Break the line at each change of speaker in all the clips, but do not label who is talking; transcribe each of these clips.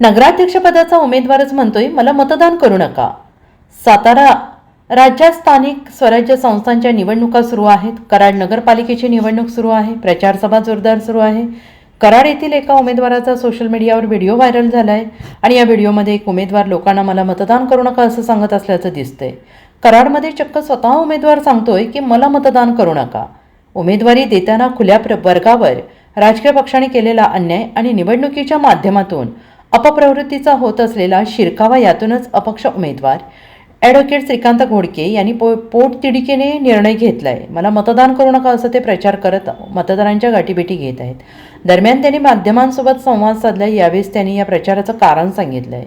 नगराध्यक्षपदाचा उमेदवारच म्हणतोय मला मतदान करू नका. सातारा राज्यात स्थानिक स्वराज्य संस्थांच्या निवडणुका सुरू आहेत. कराड नगरपालिकेची निवडणूक सुरू आहे. प्रचारसभा जोरदार सुरू आहे. कराड येथील एका उमेदवाराचा सोशल मीडियावर व्हिडिओ व्हायरल झाला आहे आणि या व्हिडिओमध्ये एक उमेदवार लोकांना मला मतदान करू नका असं सांगत असल्याचं दिसतंय. कराडमध्ये चक्क स्वतः उमेदवार सांगतोय की मला मतदान करू नका. उमेदवारी देताना खुल्या प्र वर्गावर राजकीय पक्षाने केलेला अन्याय आणि निवडणुकीच्या माध्यमातून अपप्रवृत्तीचा होत असलेला शिरकावा यातूनच अपक्ष उमेदवार ॲडव्होकेट श्रीकांत घोडके यांनी पो पोटतिडकीने निर्णय घेतलाय. मला मतदान करू नका असं ते प्रचार करत मतदारांच्या गाठीभेटी घेत आहेत. दरम्यान त्यांनी माध्यमांसोबत संवाद साधला यावेळेस त्यांनी या प्रचाराचं कारण सांगितलं आहे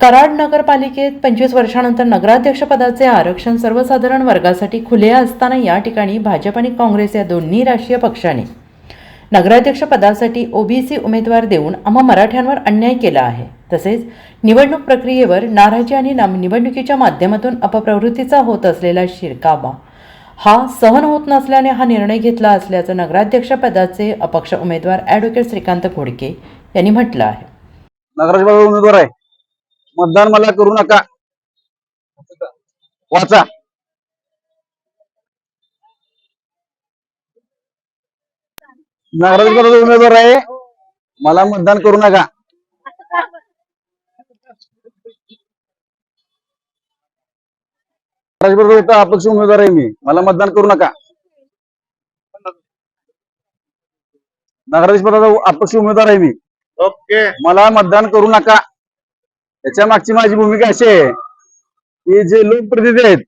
कराड नगरपालिकेत पंचवीस वर्षानंतर नगराध्यक्षपदाचे आरक्षण सर्वसाधारण वर्गासाठी खुले असताना या ठिकाणी भाजप आणि काँग्रेस या दोन्ही राष्ट्रीय पक्षाने नगराध्यक्षपदासाठी ओबीसी उमेदवार देऊन आम्हा मराठ्यांवर अन्याय केला आहे. तसेच निवडणूक प्रक्रियेवर नाराजी आणि निवडणुकीच्या माध्यमातून अपप्रवृत्तीचा होत असलेला शिरकावा हा सहन होत नसल्याने हा निर्णय घेतला असल्याचं नगराध्यक्षपदाचे अपक्ष उमेदवार ॲडव्होकेट श्रीकांत घोडके यांनी म्हटलं आहे.
नगराध्यक्ष उमेदवार आहे. मतदान मला करू नका. वाचा. नगराध्यक्ष उमेदवार आहे? मला मतदान करू नका. अपक्ष उमेदवार आहे मी. मला मतदान करू नका. नगराध्यक्ष पदाचा अपक्ष उमेदवार आहे मी.
ओके.
मला मतदान करू नका. त्याच्या मागची माझी भूमिका अशी आहे की जे लोकप्रतिनिधी आहेत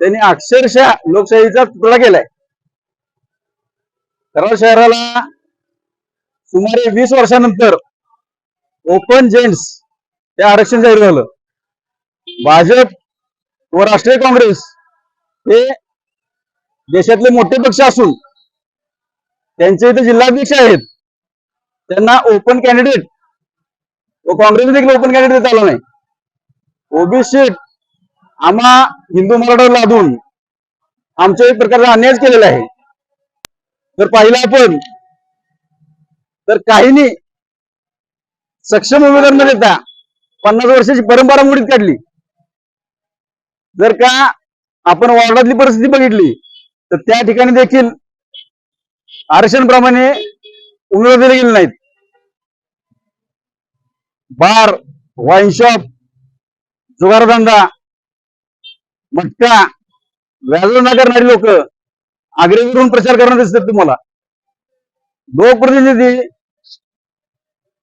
त्यांनी अक्षरशः लोकशाहीचा तुकडा केलाय. कराड शहराला सुमारे वीस वर्षानंतर ओपन जेंट्स हे आरक्षण जाहीर झालं. भाजप व राष्ट्रीय काँग्रेस हे देशातले मोठे पक्ष असून त्यांचे इथे जिल्हाध्यक्ष आहेत. त्यांना ओपन कॅन्डिडेट व काँग्रेस देखील ओपन कॅन्डिडेट आला नाही. ओबीसी आम्हा हिंदू मराठा लादून आमच्या एक प्रकारचा अन्याय केलेला आहे. जर पाहिलं आपण. तर काहींनी सक्षम उमेदवार न देता पन्नास वर्षाची परंपरा मोडीत काढली. जर का आपण वॉर्डातली परिस्थिती बघितली तर त्या ठिकाणी देखील आरक्षणप्रमाणे उमेदवार दिले गेले नाहीत. बार वाईन शॉप जुगारधंदा मटका व्याजधंदा करणारी लोक आग्रेवरून प्रचार करणार दिसतात तुम्हाला. लोकप्रतिनिधी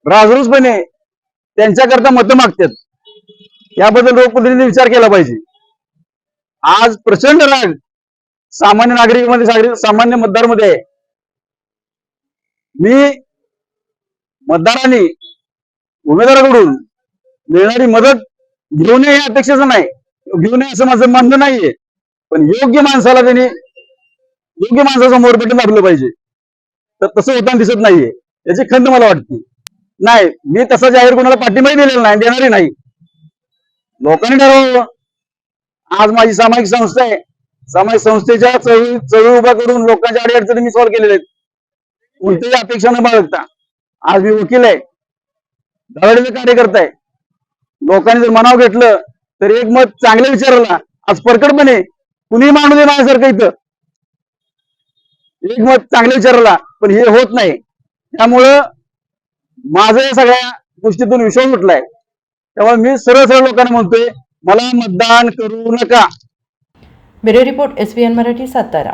राजरूसपणे त्यांच्याकरता मतं मागतात. याबद्दल लोकप्रतिनिधी विचार केला पाहिजे. आज प्रचंड राग सामान्य नागरिकांमध्ये सागरी- सामान्य मतदारमध्ये आहे. मी मतदारांनी उमेदवाराकडून मिळणारी मदत घेऊ नये या अपेक्षेचं नाही. घेऊ नये असं माझं म्हणणं नाहीये. पण योग्य माणसाला त्यांनी योग्य माणसासमोर पेटून दाबलं पाहिजे. तर तसं होताना दिसत नाहीये. याची खंत मला वाटते नाही मी तसा जाहीर कोणाला पाठिंबाही दिलेला नाही देणारही नाही. लोकांनी ठरवलं आज माझी सामाजिक संस्था आहे. सामाजिक संस्थेच्या चळवळी चळवळी उभा करून लोकांच्या अडीअडचणी मी सॉल्व्ह केलेल्या आहेत. कोणतीही अपेक्षा न बाळगता. आज मी वकील आहे. धडाडीचं कार्य करताय लोकांनी जर मनाव घेतलं तर एक मत चांगल्या विचाराला आज परकडपणे कुणी मांडू दे माझ्यासारखं इथं. एक मत चांगले विचारला पण हे होत नाही. त्यामुळं माझं या सगळ्या गोष्टीतून विश्वास उठलाय त्यामुळे मी सरळ सरळ लोकांना म्हणतोय मला मतदान करू नका.
Bureau report S Marathi Satara.